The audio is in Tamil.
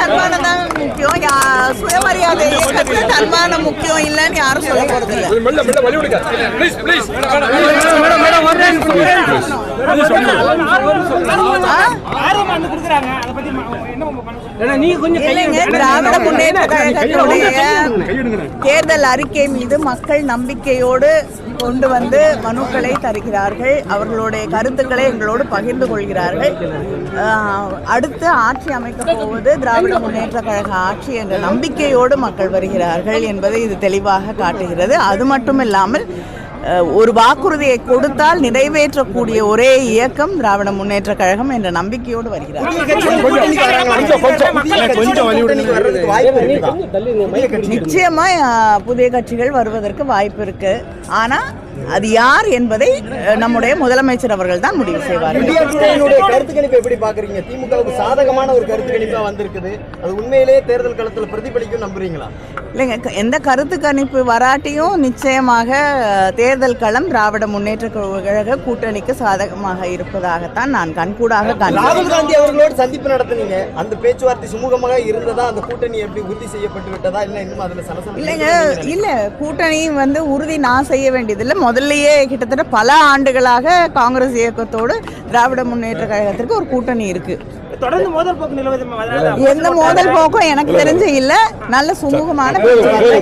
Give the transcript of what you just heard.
தன்மானம் தான் முக்கியம் சுயமரியாதை இயக்கத்துல தன்மானம் முக்கியம் இல்லைன்னு யாரும் சொல்ல போறது இல்ல கொடுக்குறாங்க அதை பத்தி ம- என்ன பண்ண நீங்க கொஞ்சம் இல்லைங்க திராவிட முன்னேற்ற கழகத்தினுடைய தேர்தல் அறிக்கை மீது மக்கள் நம்பிக்கையோடு கொண்டு வந்து மனுக்களை தருகிறார்கள். அவர்களுடைய கருத்துக்களை எங்களோடு பகிர்ந்து கொள்கிறார்கள். அடுத்து ஆட்சி அமைக்கப் போவது திராவிட முன்னேற்ற கழக ஆட்சி என்ற நம்பிக்கையோடு மக்கள் வருகிறார்கள் என்பதை இது தெளிவாக காட்டுகிறது. அது மட்டும் இல்லாமல் ஒரு வாக்குறுதியை கொடுத்தால் நிறைவேற்றக்கூடிய ஒரே இயக்கம் திராவிட முன்னேற்ற கழகம் என்ற நம்பிக்கையோடு இருக்குதா? நிச்சயமா புதிய கட்சிகள் வருவதற்கு வாய்ப்பு இருக்கு ஆனா அது யார் என்பதை நம்முடைய முதலமைச்சர் அவர்கள் தான் முடிவு செய்வார்கள். கருத்து கணிப்பு எப்படி பாக்குறீங்க திமுகவுக்கு சாதகமான ஒரு கருத்து கணிப்பா வந்திருக்குது. அது உண்மையிலேயே தேர்தல் களத்துல பிரதிபலிக்கும் நம்புறீங்களா? இல்லைங்க எந்த கருத்து கணிப்பு வராட்டியும் நிச்சயமாக தேர்தல் களம் திராவிட முன்னேற்ற கழக கூட்டணிக்கு சாதகமாக இருப்பதாகத்தான் நான் கண்கூடாக ராகுல் காந்தி அவர்களோடு சந்திப்பு நடத்துனீங்க. அந்த பேச்சுவார்த்தை சுமூகமாக இருந்ததா? அந்த கூட்டணி எப்படி உறுதி செய்யப்பட்டு விட்டதா? இல்ல இன்னும் அதுல சலசலம் இல்லைங்க இல்ல கூட்டணி வந்து உறுதி நான் செய்ய வேண்டியதில்லை முதல்லயே கிட்டத்தட்ட பல ஆண்டுகளாக காங்கிரஸ் இயக்கத்தோடு திராவிட முன்னேற்ற கழகத்திற்கு ஒரு கூட்டணி இருக்கு. தொடர்ந்து எந்த மோதல் போக்கும் எனக்கு தெரிஞ்சு இல்ல. நல்ல சுமூகமான பேச்சுவார்த்தை